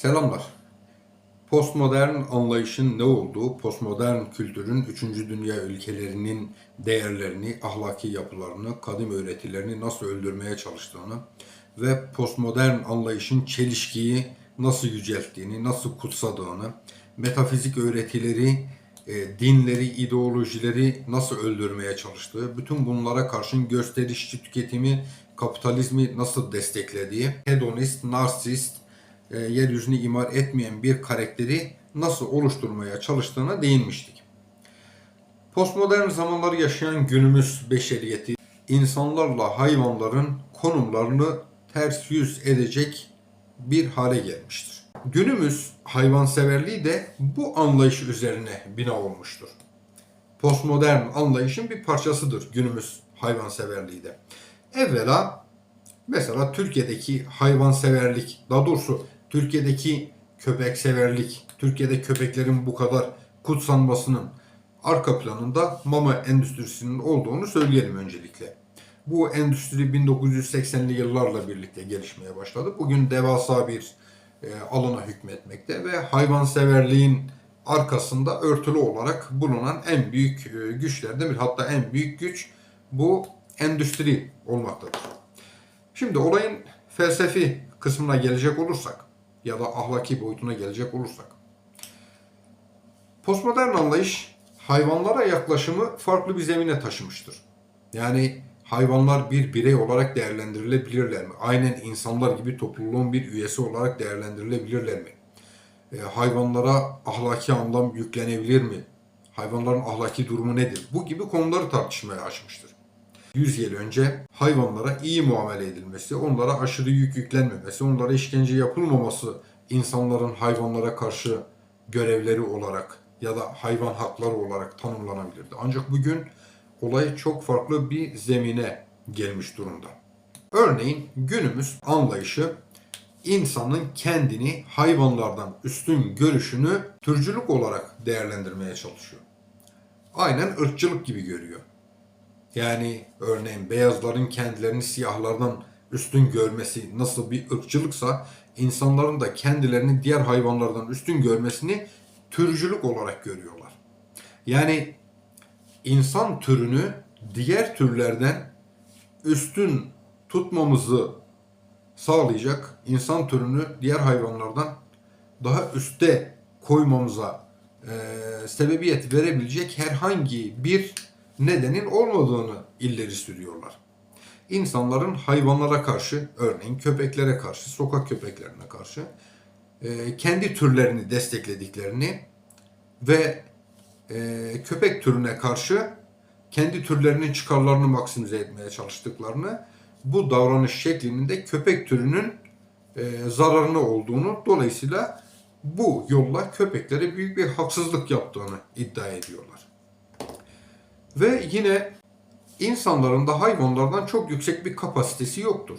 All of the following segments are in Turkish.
Selamlar. Postmodern anlayışın ne olduğu, postmodern kültürün 3. dünya ülkelerinin değerlerini, ahlaki yapılarını, kadim öğretilerini nasıl öldürmeye çalıştığını ve postmodern anlayışın çelişkiyi nasıl yücelttiğini, nasıl kutsadığını, metafizik öğretileri, e, dinleri, ideolojileri nasıl öldürmeye çalıştığı, bütün bunlara karşın gösterişçi tüketimi, kapitalizmi nasıl desteklediği, hedonist, narsist, e, yeryüzünü imar etmeyen bir karakteri nasıl oluşturmaya çalıştığına değinmiştik. Postmodern zamanları yaşayan günümüz beşeriyeti insanlarla hayvanların konumlarını ters yüz edecek bir hale gelmiştir. Günümüz hayvanseverliği de bu anlayış üzerine bina olmuştur. Postmodern anlayışın bir parçasıdır günümüz hayvanseverliği de. Evvela mesela Türkiye'deki hayvanseverlik, daha doğrusu Türkiye'deki köpekseverlik, Türkiye'de köpeklerin bu kadar kutsanmasının arka planında mama endüstrisinin olduğunu söyleyelim öncelikle. Bu endüstri 1980'li yıllarla birlikte gelişmeye başladı. Bugün devasa bir e, alana hükmetmekte ve hayvanseverliğin arkasında örtülü olarak bulunan en büyük e, güçlerden bir hatta en büyük güç bu endüstri olmaktadır. Şimdi olayın felsefi kısmına gelecek olursak ya da ahlaki boyutuna gelecek olursak. Postmodern anlayış hayvanlara yaklaşımı farklı bir zemine taşımıştır. Yani hayvanlar bir birey olarak değerlendirilebilirler mi? Aynen insanlar gibi topluluğun bir üyesi olarak değerlendirilebilirler mi? E, hayvanlara ahlaki anlam yüklenebilir mi? Hayvanların ahlaki durumu nedir? Bu gibi konuları tartışmaya açmıştır. 100 yıl önce hayvanlara iyi muamele edilmesi, onlara aşırı yük yüklenmemesi, onlara işkence yapılmaması insanların hayvanlara karşı görevleri olarak ya da hayvan hakları olarak tanımlanabilirdi. Ancak bugün olay çok farklı bir zemine gelmiş durumda. Örneğin günümüz anlayışı insanın kendini hayvanlardan üstün görüşünü türcülük olarak değerlendirmeye çalışıyor. Aynen ırkçılık gibi görüyor. Yani örneğin beyazların kendilerini siyahlardan üstün görmesi nasıl bir ırkçılıksa insanların da kendilerini diğer hayvanlardan üstün görmesini türcülük olarak görüyorlar. Yani insan türünü diğer türlerden üstün tutmamızı sağlayacak, insan türünü diğer hayvanlardan daha üste koymamıza e, sebebiyet verebilecek herhangi bir nedenin olmadığını illeri sürüyorlar. İnsanların hayvanlara karşı, örneğin köpeklere karşı, sokak köpeklerine karşı e, kendi türlerini desteklediklerini ve e, köpek türüne karşı kendi türlerinin çıkarlarını maksimize etmeye çalıştıklarını, bu davranış şeklinin de köpek türünün e, zararını olduğunu, dolayısıyla bu yolla köpeklere büyük bir haksızlık yaptığını iddia ediyorlar. Ve yine insanların da hayvanlardan çok yüksek bir kapasitesi yoktur.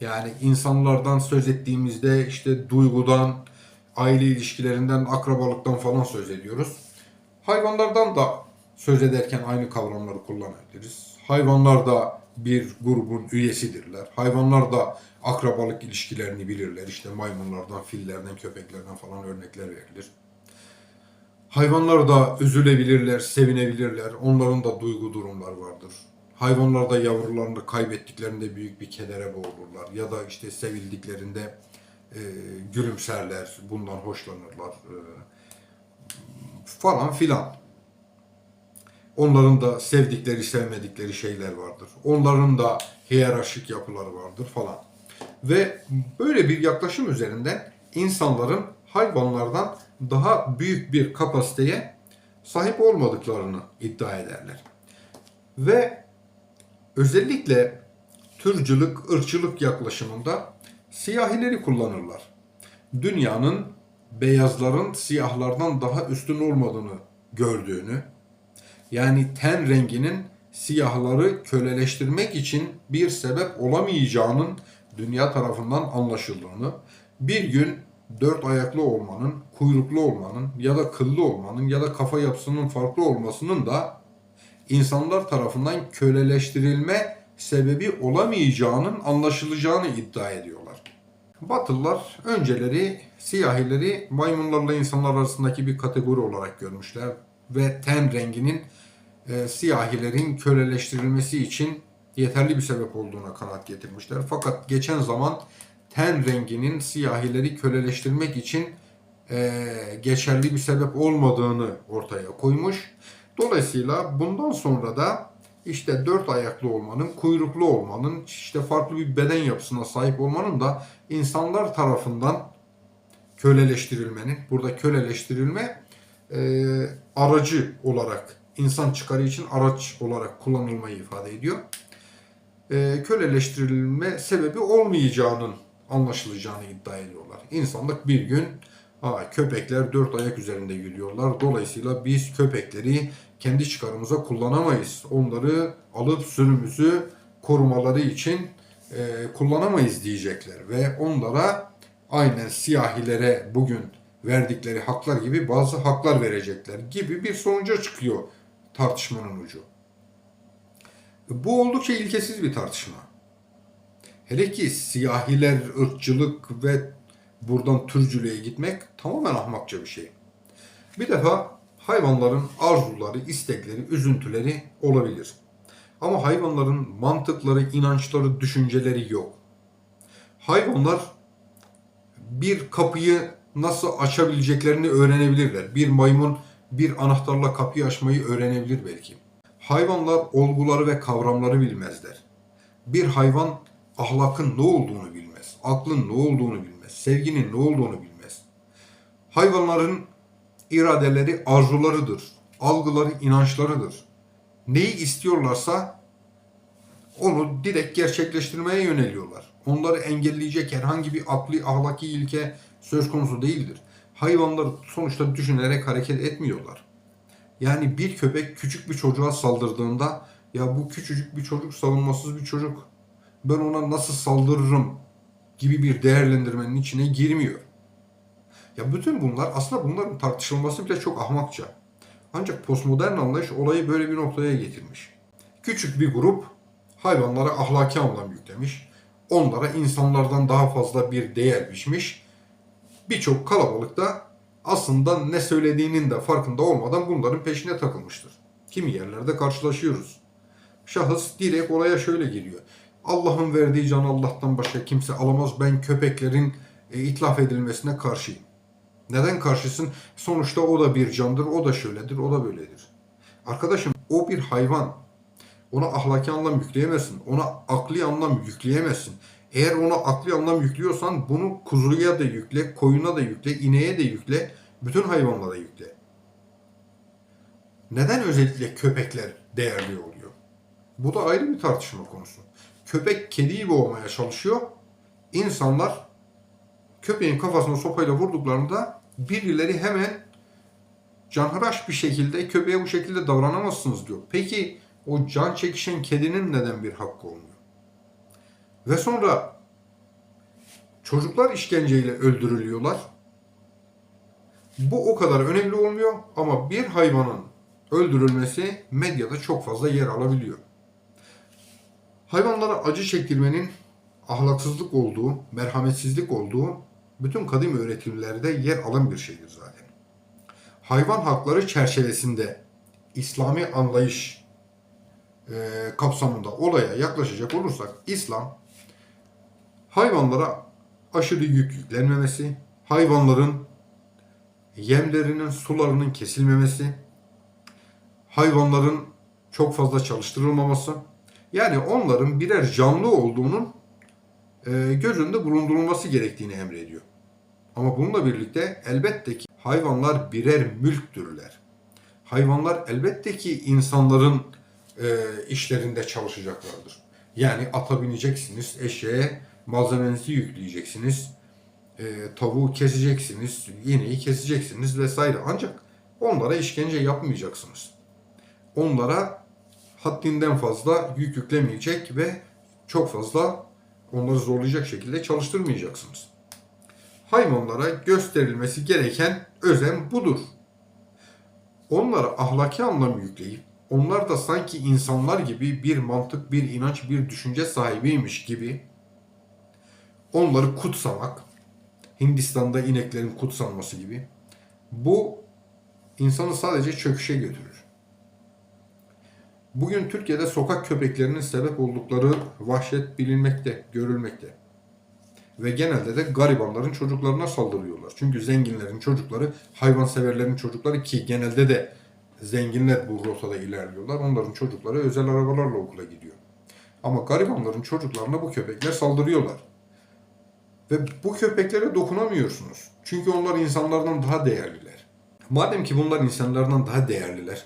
Yani insanlardan söz ettiğimizde işte duygudan, aile ilişkilerinden, akrabalıktan falan söz ediyoruz. Hayvanlardan da söz ederken aynı kavramları kullanabiliriz. Hayvanlar da bir grubun üyesidirler. Hayvanlar da akrabalık ilişkilerini bilirler. İşte maymunlardan, fillerden, köpeklerden falan örnekler verilir. Hayvanlar da üzülebilirler, sevinebilirler. Onların da duygu durumlar vardır. Hayvanlar da yavrularını kaybettiklerinde büyük bir kedere boğulurlar. Ya da işte sevildiklerinde e, gülümserler, bundan hoşlanırlar e, falan filan. Onların da sevdikleri, sevmedikleri şeyler vardır. Onların da hiyerarşik yapıları vardır falan. Ve böyle bir yaklaşım üzerinden insanların hayvanlardan daha büyük bir kapasiteye sahip olmadıklarını iddia ederler. Ve özellikle türcülük, ırkçılık yaklaşımında siyahileri kullanırlar. Dünyanın beyazların siyahlardan daha üstün olmadığını gördüğünü, yani ten renginin siyahları köleleştirmek için bir sebep olamayacağının dünya tarafından anlaşıldığını, bir gün dört ayaklı olmanın, kuyruklu olmanın ya da kıllı olmanın ya da kafa yapısının farklı olmasının da insanlar tarafından köleleştirilme sebebi olamayacağının anlaşılacağını iddia ediyorlar. Batılılar önceleri siyahileri maymunlarla insanlar arasındaki bir kategori olarak görmüşler ve ten renginin e, siyahilerin köleleştirilmesi için yeterli bir sebep olduğuna kanaat getirmişler. Fakat geçen zaman ten renginin siyahileri köleleştirmek için e, geçerli bir sebep olmadığını ortaya koymuş. Dolayısıyla bundan sonra da işte dört ayaklı olmanın, kuyruklu olmanın, işte farklı bir beden yapısına sahip olmanın da insanlar tarafından köleleştirilmenin, burada köleleştirilme e, aracı olarak, insan çıkarı için araç olarak kullanılmayı ifade ediyor. E, köleleştirilme sebebi olmayacağının anlaşılacağını iddia ediyorlar. İnsanlık bir gün ha, köpekler dört ayak üzerinde yürüyorlar. Dolayısıyla biz köpekleri kendi çıkarımıza kullanamayız. Onları alıp sürümüzü korumaları için e, kullanamayız diyecekler. Ve onlara aynen siyahilere bugün verdikleri haklar gibi bazı haklar verecekler gibi bir sonuca çıkıyor tartışmanın ucu. Bu oldukça ilkesiz bir tartışma. Hele ki siyahiler, ırkçılık ve buradan türcülüğe gitmek tamamen ahmakça bir şey. Bir defa hayvanların arzuları, istekleri, üzüntüleri olabilir. Ama hayvanların mantıkları, inançları, düşünceleri yok. Hayvanlar bir kapıyı nasıl açabileceklerini öğrenebilirler. Bir maymun bir anahtarla kapıyı açmayı öğrenebilir belki. Hayvanlar olguları ve kavramları bilmezler. Bir hayvan ahlakın ne olduğunu bilmez. Aklın ne olduğunu bilmez. Sevginin ne olduğunu bilmez. Hayvanların iradeleri arzularıdır. Algıları inançlarıdır. Neyi istiyorlarsa onu direkt gerçekleştirmeye yöneliyorlar. Onları engelleyecek herhangi bir akli ahlaki ilke söz konusu değildir. Hayvanlar sonuçta düşünerek hareket etmiyorlar. Yani bir köpek küçük bir çocuğa saldırdığında ya bu küçücük bir çocuk savunmasız bir çocuk. Ben ona nasıl saldırırım gibi bir değerlendirmenin içine girmiyor. Ya bütün bunlar aslında bunların tartışılması bile çok ahmakça. Ancak postmodern anlayış olayı böyle bir noktaya getirmiş. Küçük bir grup hayvanlara ahlaki anlam yüklemiş. Onlara insanlardan daha fazla bir değer biçmiş. Birçok kalabalık da aslında ne söylediğinin de farkında olmadan bunların peşine takılmıştır. Kimi yerlerde karşılaşıyoruz. Şahıs direkt olaya şöyle giriyor. Allah'ın verdiği can Allah'tan başka kimse alamaz. Ben köpeklerin e, itlaf edilmesine karşıyım. Neden karşısın? Sonuçta o da bir candır, o da şöyledir, o da böyledir. Arkadaşım o bir hayvan. Ona ahlaki anlam yükleyemezsin. Ona akli anlam yükleyemezsin. Eğer ona akli anlam yüklüyorsan bunu kuzuya da yükle, koyuna da yükle, ineğe de yükle, bütün hayvanlara yükle. Neden özellikle köpekler değerli oluyor? Bu da ayrı bir tartışma konusu. Köpek kediyi boğmaya çalışıyor. İnsanlar köpeğin kafasına sopayla vurduklarında birileri hemen canhıraş bir şekilde köpeğe bu şekilde davranamazsınız diyor. Peki o can çekişen kedinin neden bir hakkı olmuyor? Ve sonra çocuklar işkenceyle öldürülüyorlar. Bu o kadar önemli olmuyor ama bir hayvanın öldürülmesi medyada çok fazla yer alabiliyor. Hayvanlara acı çektirmenin ahlaksızlık olduğu, merhametsizlik olduğu bütün kadim öğretimlerde yer alan bir şeydir zaten. Hayvan hakları çerçevesinde İslami anlayış e, kapsamında olaya yaklaşacak olursak İslam hayvanlara aşırı yük yüklenmemesi, hayvanların yemlerinin, sularının kesilmemesi, hayvanların çok fazla çalıştırılmaması, yani onların birer canlı olduğunun e, göz önünde bulundurulması gerektiğini emrediyor. Ama bununla birlikte elbette ki hayvanlar birer mülktürler. Hayvanlar elbette ki insanların e, işlerinde çalışacaklardır. Yani ata bineceksiniz, eşeğe malzemenizi yükleyeceksiniz, e, tavuğu keseceksiniz, iğneyi keseceksiniz vesaire. Ancak onlara işkence yapmayacaksınız. Onlara haddinden fazla yük yüklemeyecek ve çok fazla onları zorlayacak şekilde çalıştırmayacaksınız. Hayvanlara gösterilmesi gereken özen budur. Onlara ahlaki anlam yükleyip onlar da sanki insanlar gibi bir mantık, bir inanç, bir düşünce sahibiymiş gibi onları kutsamak, Hindistan'da ineklerin kutsanması gibi bu insanı sadece çöküşe götürür. Bugün Türkiye'de sokak köpeklerinin sebep oldukları vahşet bilinmekte, görülmekte. Ve genelde de garibanların çocuklarına saldırıyorlar. Çünkü zenginlerin çocukları, hayvanseverlerin çocukları ki genelde de zenginler bu rotada ilerliyorlar. Onların çocukları özel arabalarla okula gidiyor. Ama garibanların çocuklarına bu köpekler saldırıyorlar. Ve bu köpeklere dokunamıyorsunuz. Çünkü onlar insanlardan daha değerliler. Madem ki bunlar insanlardan daha değerliler,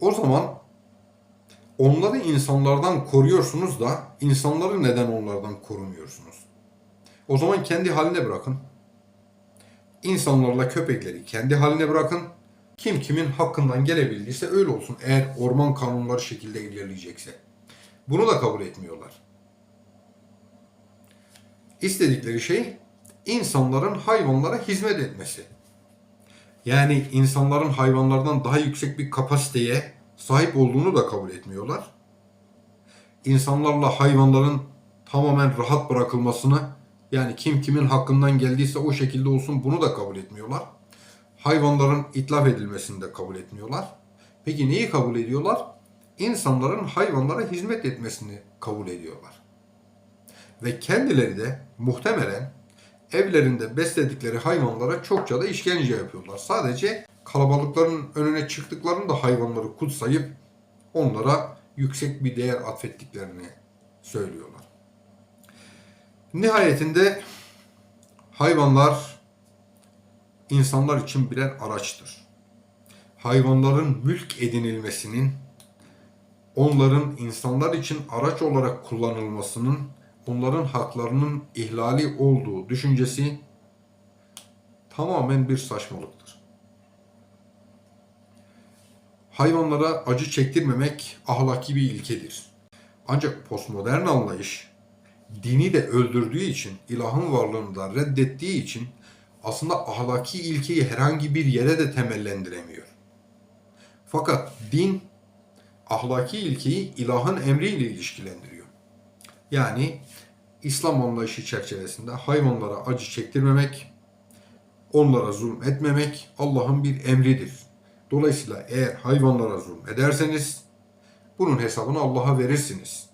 o zaman onları insanlardan koruyorsunuz da insanları neden onlardan korumuyorsunuz? O zaman kendi haline bırakın. İnsanlarla köpekleri kendi haline bırakın. Kim kimin hakkından gelebildiyse öyle olsun. Eğer orman kanunları şekilde ilerleyecekse. Bunu da kabul etmiyorlar. İstedikleri şey insanların hayvanlara hizmet etmesi. Yani insanların hayvanlardan daha yüksek bir kapasiteye sahip olduğunu da kabul etmiyorlar. İnsanlarla hayvanların tamamen rahat bırakılmasını yani kim kimin hakkından geldiyse o şekilde olsun bunu da kabul etmiyorlar. Hayvanların itlaf edilmesini de kabul etmiyorlar. Peki neyi kabul ediyorlar? İnsanların hayvanlara hizmet etmesini kabul ediyorlar. Ve kendileri de muhtemelen evlerinde besledikleri hayvanlara çokça da işkence yapıyorlar. Sadece kalabalıkların önüne çıktıklarında hayvanları kutsayıp onlara yüksek bir değer atfettiklerini söylüyorlar. Nihayetinde hayvanlar insanlar için birer araçtır. Hayvanların mülk edinilmesinin, onların insanlar için araç olarak kullanılmasının, onların haklarının ihlali olduğu düşüncesi tamamen bir saçmalıktır. Hayvanlara acı çektirmemek ahlaki bir ilkedir. Ancak postmodern anlayış dini de öldürdüğü için, ilahın varlığını da reddettiği için aslında ahlaki ilkeyi herhangi bir yere de temellendiremiyor. Fakat din ahlaki ilkeyi ilahın emriyle ilişkilendiriyor. Yani İslam anlayışı çerçevesinde hayvanlara acı çektirmemek, onlara zulüm etmemek Allah'ın bir emridir. Dolayısıyla eğer hayvanlara zulüm ederseniz bunun hesabını Allah'a verirsiniz.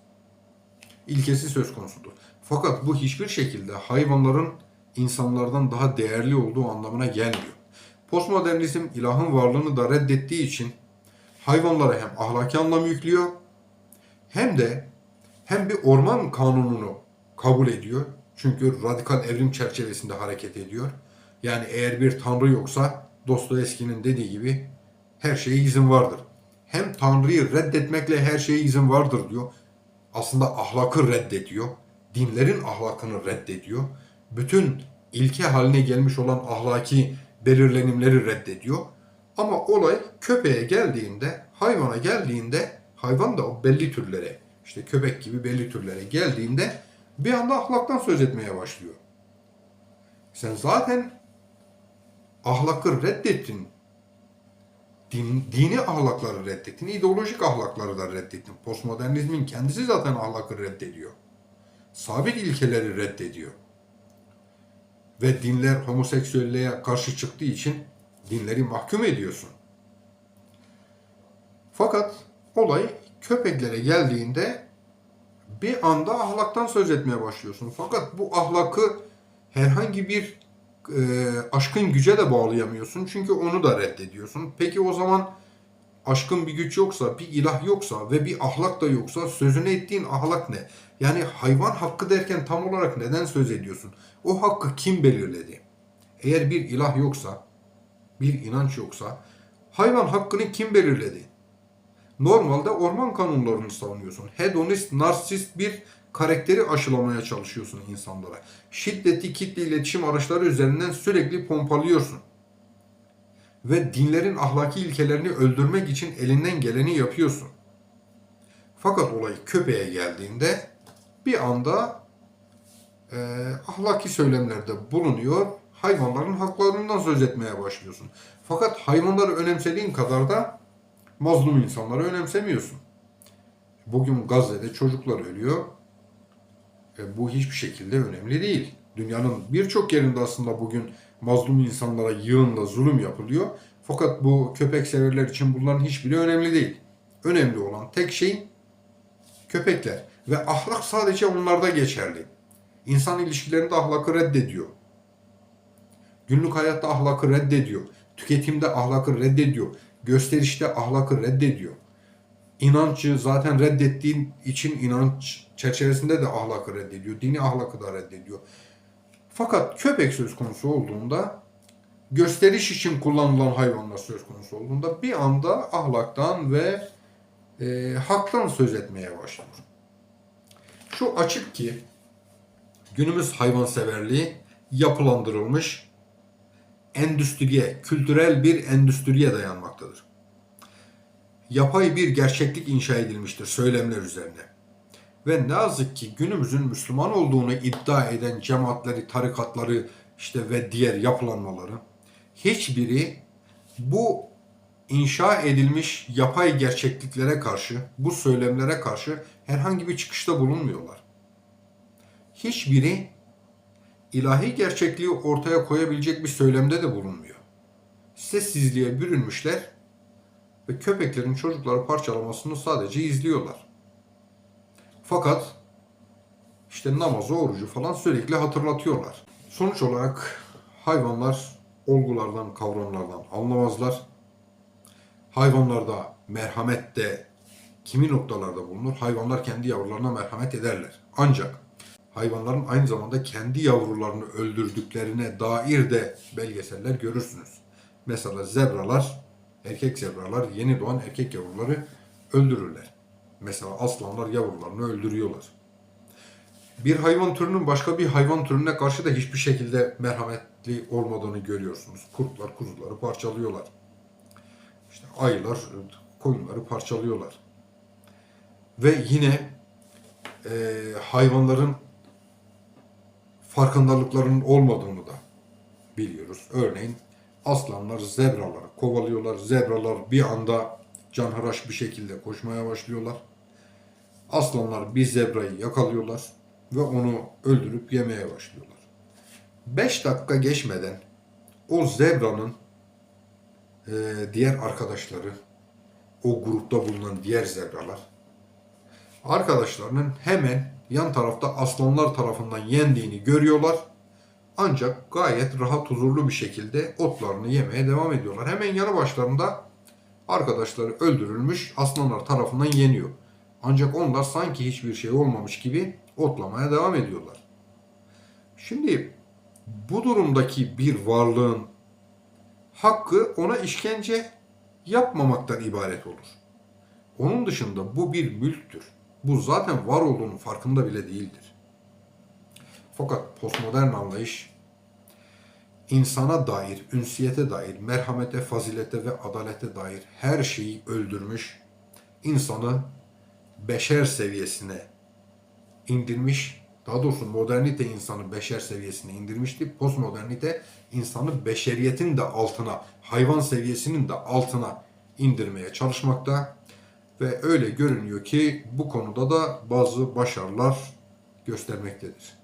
İlkesi söz konusudur. Fakat bu hiçbir şekilde hayvanların insanlardan daha değerli olduğu anlamına gelmiyor. Postmodernizm ilahın varlığını da reddettiği için hayvanlara hem ahlaki anlam yüklüyor hem de hem bir orman kanununu kabul ediyor. Çünkü radikal evrim çerçevesinde hareket ediyor. Yani eğer bir tanrı yoksa Dostoyevski'nin dediği gibi her şeye izin vardır. Hem tanrıyı reddetmekle her şeye izin vardır diyor. Aslında ahlakı reddediyor. Dinlerin ahlakını reddediyor. Bütün ilke haline gelmiş olan ahlaki belirlenimleri reddediyor. Ama olay köpeğe geldiğinde, hayvana geldiğinde, hayvan da o belli türlere, işte köpek gibi belli türlere geldiğinde bir anda ahlaktan söz etmeye başlıyor. Sen zaten ahlakı reddettin. Din, dini ahlakları reddettin. ideolojik ahlakları da reddettin. Postmodernizmin kendisi zaten ahlakı reddediyor. Sabit ilkeleri reddediyor. Ve dinler homoseksüelliğe karşı çıktığı için dinleri mahkum ediyorsun. Fakat olay köpeklere geldiğinde bir anda ahlaktan söz etmeye başlıyorsun. Fakat bu ahlakı herhangi bir e, aşkın güce de bağlayamıyorsun. Çünkü onu da reddediyorsun. Peki o zaman aşkın bir güç yoksa, bir ilah yoksa ve bir ahlak da yoksa sözünü ettiğin ahlak ne? Yani hayvan hakkı derken tam olarak neden söz ediyorsun? O hakkı kim belirledi? Eğer bir ilah yoksa, bir inanç yoksa hayvan hakkını kim belirledi? Normalde orman kanunlarını savunuyorsun. Hedonist, narsist bir karakteri aşılamaya çalışıyorsun insanlara. Şiddetli kitle iletişim araçları üzerinden sürekli pompalıyorsun. Ve dinlerin ahlaki ilkelerini öldürmek için elinden geleni yapıyorsun. Fakat olay köpeğe geldiğinde bir anda e, ahlaki söylemlerde bulunuyor, hayvanların haklarından söz etmeye başlıyorsun. Fakat hayvanları önemsediğin kadar da mazlum insanları önemsemiyorsun. Bugün Gazze'de çocuklar ölüyor. E, bu hiçbir şekilde önemli değil. Dünyanın birçok yerinde aslında bugün mazlum insanlara yığınla zulüm yapılıyor. Fakat bu köpek severler için bunların hiçbiri önemli değil. Önemli olan tek şey köpekler. Ve ahlak sadece onlarda geçerli. İnsan ilişkilerinde ahlakı reddediyor. Günlük hayatta ahlakı reddediyor. Tüketimde ahlakı reddediyor. Gösterişte ahlakı reddediyor. İnancı zaten reddettiğin için inanç çerçevesinde de ahlakı reddediyor. Dini ahlakı da reddediyor. Fakat köpek söz konusu olduğunda gösteriş için kullanılan hayvanlar söz konusu olduğunda bir anda ahlaktan ve e, haktan söz etmeye başlıyor. Şu açık ki günümüz hayvanseverliği yapılandırılmış endüstriye, kültürel bir endüstriye dayanmaktadır. Yapay bir gerçeklik inşa edilmiştir söylemler üzerine. Ve ne yazık ki günümüzün Müslüman olduğunu iddia eden cemaatleri, tarikatları işte ve diğer yapılanmaları hiçbiri bu inşa edilmiş yapay gerçekliklere karşı, bu söylemlere karşı herhangi bir çıkışta bulunmuyorlar. Hiçbiri ilahi gerçekliği ortaya koyabilecek bir söylemde de bulunmuyor. Sessizliğe bürünmüşler ve köpeklerin çocukları parçalamasını sadece izliyorlar. Fakat işte namazı, orucu falan sürekli hatırlatıyorlar. Sonuç olarak hayvanlar olgulardan, kavramlardan anlamazlar. Hayvanlarda merhamet de kimi noktalarda bulunur? Hayvanlar kendi yavrularına merhamet ederler. Ancak hayvanların aynı zamanda kendi yavrularını öldürdüklerine dair de belgeseller görürsünüz. Mesela zebralar, erkek zebralar yeni doğan erkek yavruları öldürürler. Mesela aslanlar yavrularını öldürüyorlar. Bir hayvan türünün başka bir hayvan türüne karşı da hiçbir şekilde merhametli olmadığını görüyorsunuz. Kurtlar kuzuları parçalıyorlar. İşte ayılar koyunları parçalıyorlar. Ve yine e, hayvanların farkındalıklarının olmadığını da biliyoruz. Örneğin aslanlar zebraları kovalıyorlar. Zebralar bir anda canhıraş bir şekilde koşmaya başlıyorlar. Aslanlar bir zebrayı yakalıyorlar ve onu öldürüp yemeye başlıyorlar. 5 dakika geçmeden o zebranın e, diğer arkadaşları, o grupta bulunan diğer zebralar arkadaşlarının hemen yan tarafta aslanlar tarafından yendiğini görüyorlar. Ancak gayet rahat huzurlu bir şekilde otlarını yemeye devam ediyorlar. Hemen yanı başlarında arkadaşları öldürülmüş aslanlar tarafından yeniyor. Ancak onlar sanki hiçbir şey olmamış gibi otlamaya devam ediyorlar. Şimdi bu durumdaki bir varlığın hakkı ona işkence yapmamaktan ibaret olur. Onun dışında bu bir mülktür. Bu zaten var olduğunun farkında bile değildir. Fakat postmodern anlayış insana dair, ünsiyete dair, merhamete, fazilete ve adalete dair her şeyi öldürmüş, insanı beşer seviyesine indirmiş, daha doğrusu modernite insanı beşer seviyesine indirmişti. Postmodernite insanı beşeriyetin de altına, hayvan seviyesinin de altına indirmeye çalışmakta. Ve öyle görünüyor ki bu konuda da bazı başarılar göstermektedir.